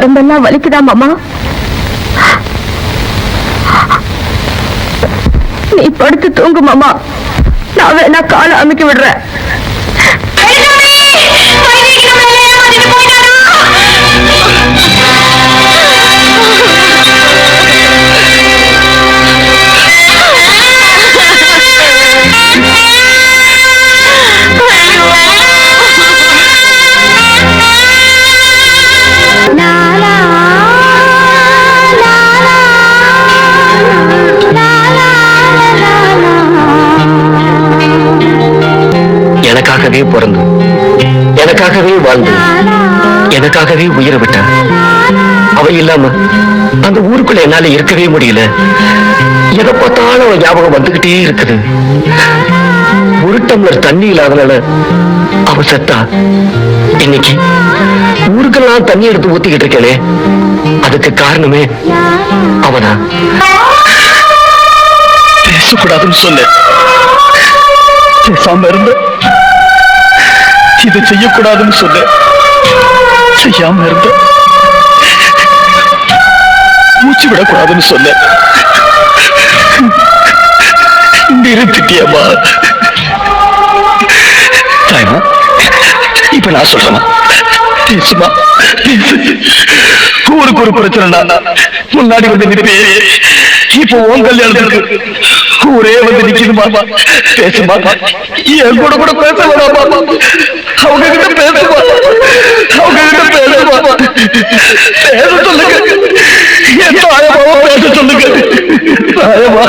உடம்பெல்லாம் வலிக்குதா மாமா? நீ படுத்து தூங்கு மாமா. நான் வேணா காலை அமைக்க விடுறேன். எனக்காகவே பிறந்து எனக்காகவே வாழ்ந்து எனக்காகவே உயிரை விட்டா அவ இல்லாம அந்த ஊருக்குள்ள என்னால இருக்கவே முடியல. எதை பார்த்தாலும் அவன் ஞாபகம் வந்துகிட்டே இருக்குது. ஒரு டம்ளர் தண்ணி இல்லாதனால அவ செத்தா. இன்னைக்கு ஊருக்கெல்லாம் தண்ணி எடுத்து ஊத்திக்கிட்டு இருக்கேனே. அதுக்கு காரணமே அவனா. பேசக்கூடாதுன்னு சொன்ன பேசாம இருந்தேன். இதை செய்யக்கூடாதுன்னு சொன்னேன் செய்யாம இருந்த மூச்சு விடக்கூடாதுன்னு சொன்னேன் நிறுத்திட்டியம்மா. தாய்மா இப்ப நான் சொல்றேன் பேசுமா? ஊருக்கு ஒரு பிரச்சனை முன்னாடி வந்து நிற்பேன் இப்போ உன் கல்யாணத்துக்கு ஊரே வந்து நிக்குதுமா பேசுமா? என் கூட கூட பேச வேணாமா அவங்க கிட்ட பேசுமா அவங்க கிட்ட பேசுமா பேச சொல்லுங்க என் தாயமாவோ பேச சொல்லுங்க தாயமா